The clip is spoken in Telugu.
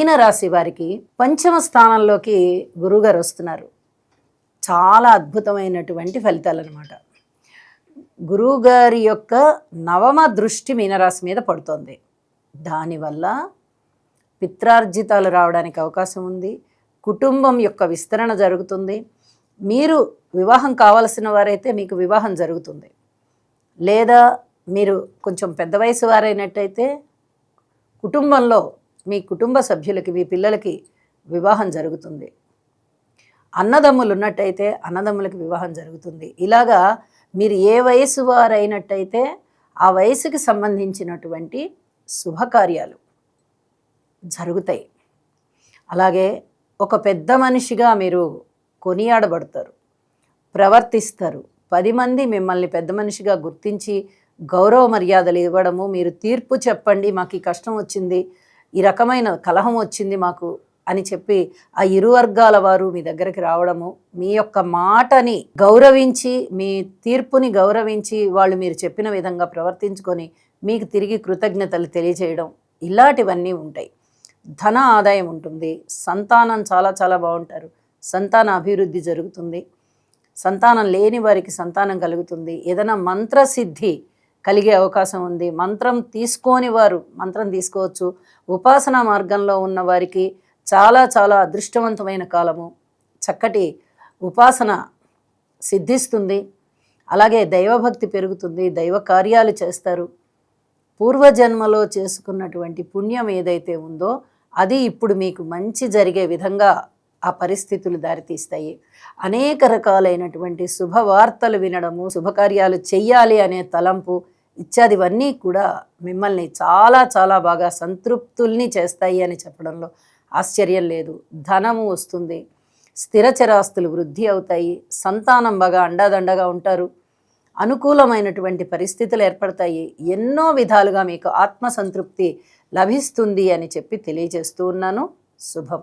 మీనరాశి వారికి పంచమ స్థానంలోకి గురువుగారు వస్తున్నారు. చాలా అద్భుతమైనటువంటి ఫలితాలు అనమాట గురువుగారి యొక్క నవమ దృష్టి మీనరాశి మీద పడుతుంది. దానివల్ల పిత్రార్జితాలు రావడానికి అవకాశం ఉంది. కుటుంబం యొక్క విస్తరణ జరుగుతుంది. మీరు వివాహం కావలసిన వారైతే మీకు వివాహం జరుగుతుంది. లేదా మీరు కొంచెం పెద్ద వయసు వారైనట్టయితే కుటుంబంలో మీ కుటుంబ సభ్యులకి మీ పిల్లలకి వివాహం జరుగుతుంది. అన్నదమ్ములు ఉన్నట్టయితే అన్నదమ్ములకి వివాహం జరుగుతుంది. ఇలాగా మీరు ఏ వయసు వారైనట్టయితే ఆ వయసుకి సంబంధించినటువంటి శుభకార్యాలు జరుగుతాయి. అలాగే ఒక పెద్ద మనిషిగా మీరు కొనియాడబడతారు ప్రవర్తిస్తారు. పది మంది మిమ్మల్ని పెద్ద మనిషిగా గుర్తించి గౌరవ మర్యాదలు ఇవ్వడము మీరు తీర్పు చెప్పండి మాకు ఈ కష్టం వచ్చింది ఈ రకమైన కలహం వచ్చింది మాకు అని చెప్పి ఆ ఇరు వర్గాల వారు మీ దగ్గరికి రావడము మీ యొక్క మాటని గౌరవించి మీ తీర్పుని గౌరవించి వాళ్ళు మీరు చెప్పిన విధంగా ప్రవర్తించుకొని మీకు తిరిగి కృతజ్ఞతలు తెలియజేయడం ఇలాంటివన్నీ ఉంటాయి. ధన ఆదాయం ఉంటుంది సంతానం చాలా చాలా బాగుంటారు సంతాన అభివృద్ధి జరుగుతుంది సంతానం లేని వారికి సంతానం కలుగుతుంది ఏదైనా మంత్రసిద్ధి కలిగే అవకాశం ఉంది. మంత్రం తీసుకోని వారు మంత్రం తీసుకోవచ్చు. ఉపాసనా మార్గంలో ఉన్న వారికి చాలా చాలా అదృష్టవంతమైన కాలము. చక్కటి ఉపాసన సిద్ధిస్తుంది. అలాగే దైవభక్తి పెరుగుతుంది. దైవ కార్యాలు చేస్తారు. పూర్వజన్మలో చేసుకున్నటువంటి పుణ్యం ఏదైతే ఉందో అది ఇప్పుడు మీకు మంచి జరిగే విధంగా ఆ పరిస్థితులు దారితీస్తాయి. అనేక రకాలైనటువంటి శుభవార్తలు వినడము శుభకార్యాలు చెయ్యాలి అనే తలంపు ఇత్యాదివన్నీ కూడా మిమ్మల్ని చాలా చాలా బాగా సంతృప్తుల్ని చేస్తాయి అని చెప్పడంలో ఆశ్చర్యం లేదు. ధనము వస్తుంది స్థిరచరాస్తులు వృద్ధి అవుతాయి సంతానం బాగా అండాదండగా ఉంటారు అనుకూలమైనటువంటి పరిస్థితులు ఏర్పడతాయి ఎన్నో విధాలుగా మీకు ఆత్మసంతృప్తి లభిస్తుంది అని చెప్పి తెలియజేస్తూ ఉన్నాను. శుభం.